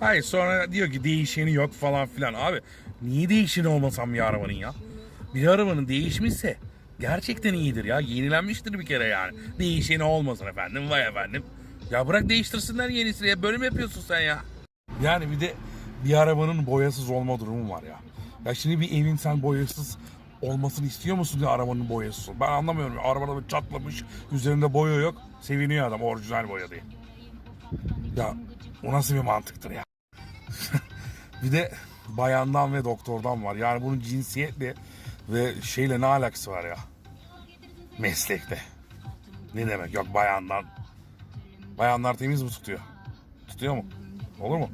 Hayır sonra diyor ki değişeni yok falan filan. Abi niye değişeni olmasam bir arabanın ya? Bir arabanın değişmişse gerçekten iyidir ya. Yenilenmiştir bir kere yani. Değişeni olmasın efendim. Vay efendim. Ya bırak değiştirsinler yenisini ya. Bölüm yapıyorsun sen ya. Yani bir de bir arabanın boyasız olma durumu var ya. Ya şimdi bir evin sen boyasız olmasını istiyor musun ya arabanın boyasız? Ben anlamıyorum. Arabada çatlamış, üzerinde boya yok. Seviniyor adam orijinal boya diye. Ya o nasıl bir mantıktır ya? bir de bayandan ve doktordan var. Yani bunun cinsiyetle ve şeyle ne alakası var ya? Meslekte. Ne demek? Yok bayandan. Bayanlar temiz mi tutuyor? Tutuyor mu? Olur mu?